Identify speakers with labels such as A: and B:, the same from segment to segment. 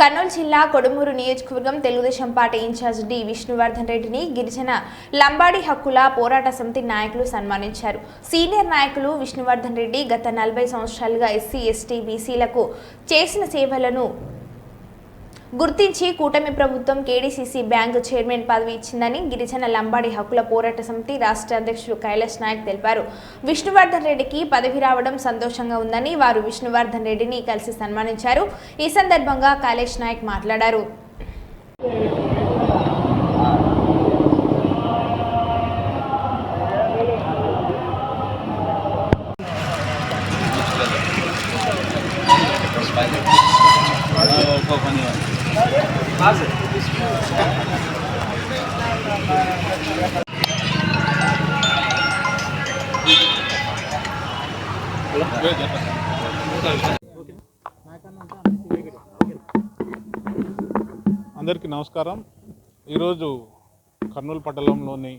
A: కర్నూలు జిల్లా కొడుమూరు నియోజకవర్గం Telugu Desam party in charge D Vishnuvardhan రెడ్డిని గిరిజన లంబాడి హక్కుల పోరాట సమితి నాయకులు సన్మానించారు. సీనియర్ నాయకులు విష్ణువర్ధన్ రెడ్డి గత నలభై సంవత్సరాలుగా ఎస్సీ ఎస్టీ బీసీలకు చేసిన సేవలను గుర్తించి కూటమి ప్రభుత్వం కేడీసీసీ బ్యాంకు చైర్మన్ పదవి ఇచ్చిందని గిరిజన లంబాడి హక్కుల పోరాట సమితి రాష్ట్ర అధ్యక్షుడు కైలాష్ నాయక్ తెలిపారు. విష్ణువర్ధన్ రెడ్డికి పదవి రావడం సంతోషంగా ఉందని వారు విష్ణువర్ధన్ రెడ్డిని కలిసి సన్మానించారు. ఈ సందర్భంగా కైలాష్ నాయక్ మాట్లాడారు.
B: అందరికీ నమస్కారం. ఈరోజు కర్నూలు పట్టణంలోని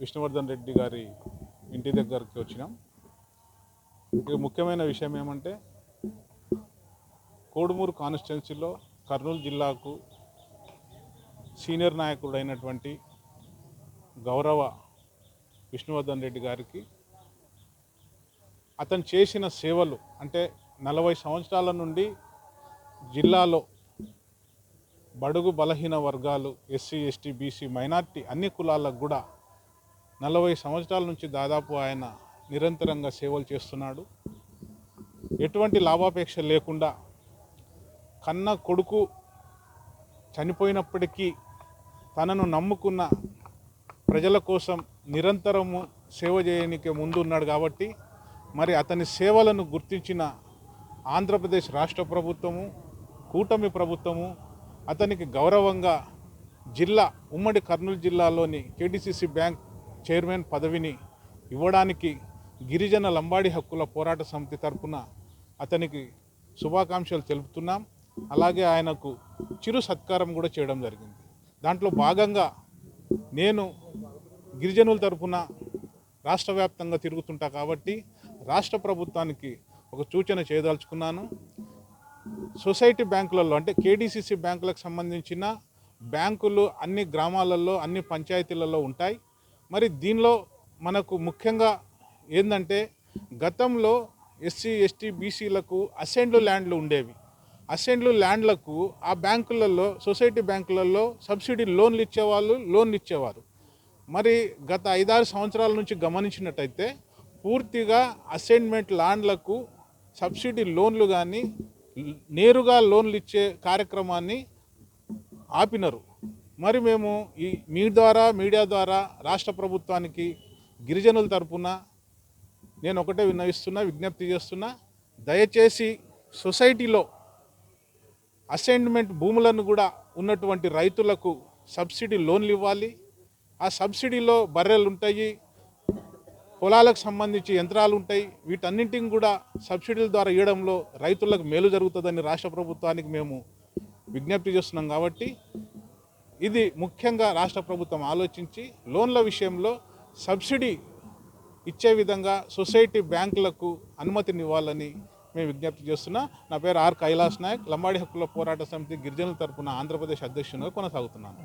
B: విష్ణువర్ధన్ రెడ్డి గారి ఇంటి దగ్గరికి వచ్చినాం. ఇక ముఖ్యమైన విషయం ఏమంటే కోడుమూరు కాన్స్టిట్యున్సీలో కర్నూలు జిల్లాకు సీనియర్ నాయకుడైనటువంటి గౌరవ విష్ణువర్ధన్ రెడ్డి గారికి అతను చేసిన సేవలు అంటే నలభై సంవత్సరాల నుండి జిల్లాలో బడుగు బలహీన వర్గాలు ఎస్సీ ఎస్టీ బీసీ మైనార్టీ అన్ని కులాలకు కూడా నలభై సంవత్సరాల నుంచి దాదాపు ఆయన నిరంతరంగా సేవలు చేస్తున్నాడు. ఎటువంటి లాభాపేక్ష లేకుండా కన్న కొడుకు చనిపోయినప్పటికీ తనను నమ్ముకున్న ప్రజల కోసం నిరంతరము సేవ చేయడానికి ముందు ఉన్నాడు కాబట్టి మరి అతని సేవలను గుర్తించిన ఆంధ్రప్రదేశ్ రాష్ట్ర ప్రభుత్వము కూటమి ప్రభుత్వము అతనికి గౌరవంగా జిల్లా ఉమ్మడి కర్నూలు జిల్లాలోని కేడిసిసి బ్యాంక్ చైర్మన్ పదవిని ఇవ్వడానికి గిరిజన లంబాడి హక్కుల పోరాట సమితి తరపున అతనికి శుభాకాంక్షలు తెలుపుతున్నాం. అలాగే ఆయనకు చిరు సత్కారం కూడా చేయడం జరిగింది. దాంట్లో భాగంగా నేను గిరిజనుల తరపున రాష్ట్ర వ్యాప్తంగా తిరుగుతుంటా కాబట్టి రాష్ట్ర ప్రభుత్వానికి ఒక సూచన చేయదలుచుకున్నాను. సొసైటీ బ్యాంకులలో అంటే కేడీసీసీ బ్యాంకులకు సంబంధించిన బ్యాంకులు అన్ని గ్రామాలలో అన్ని పంచాయతీలలో ఉంటాయి. మరి దీనిలో మనకు ముఖ్యంగా ఏంటంటే గతంలో ఎస్సీ ఎస్టీ బీసీలకు అసెండ్లు ల్యాండ్లు ఉండేవి. అసెంట్లు ల్యాండ్లకు ఆ బ్యాంకులలో సొసైటీ బ్యాంకులలో సబ్సిడీ లోన్లు ఇచ్చేవాళ్ళు లోన్లు ఇచ్చేవారు. మరి గత ఐదారు సంవత్సరాల నుంచి గమనించినట్టయితే పూర్తిగా అసైన్మెంట్ ల్యాండ్లకు సబ్సిడీ లోన్లు కానీ నేరుగా లోన్లు ఇచ్చే కార్యక్రమాన్ని ఆపినరు. మరి మేము ఈ మీ ద్వారా మీడియా ద్వారా రాష్ట్ర ప్రభుత్వానికి గిరిజనుల తరపున నేను ఒకటే విన్నవిస్తున్నా విజ్ఞప్తి చేస్తున్నా దయచేసి సొసైటీలో అసైన్మెంట్ భూములను కూడా ఉన్నటువంటి రైతులకు సబ్సిడీ లోన్లు ఇవ్వాలి. ఆ సబ్సిడీలో బర్రెలు ఉంటాయి పొలాలకు సంబంధించి యంత్రాలు ఉంటాయి. వీటన్నింటిని కూడా సబ్సిడీల ద్వారా ఇవ్వడంలో రైతులకు మేలు జరుగుతుందని రాష్ట్ర ప్రభుత్వానికి మేము విజ్ఞప్తి చేస్తున్నాం కాబట్టి ఇది ముఖ్యంగా రాష్ట్ర ప్రభుత్వం ఆలోచించి లోన్ల విషయంలో సబ్సిడీ ఇచ్చే విధంగా సొసైటీ బ్యాంకులకు అనుమతినివ్వాలని మేము విజ్ఞప్తి చేస్తున్నా. నా పేరు ఆర్ కైలాస్ నాయక్. లంబాడి హక్కుల పోరాట సమితి గిరిజనుల తరపున ఆంధ్రప్రదేశ్ అధ్యక్షునిగా కొనసాగుతున్నాను.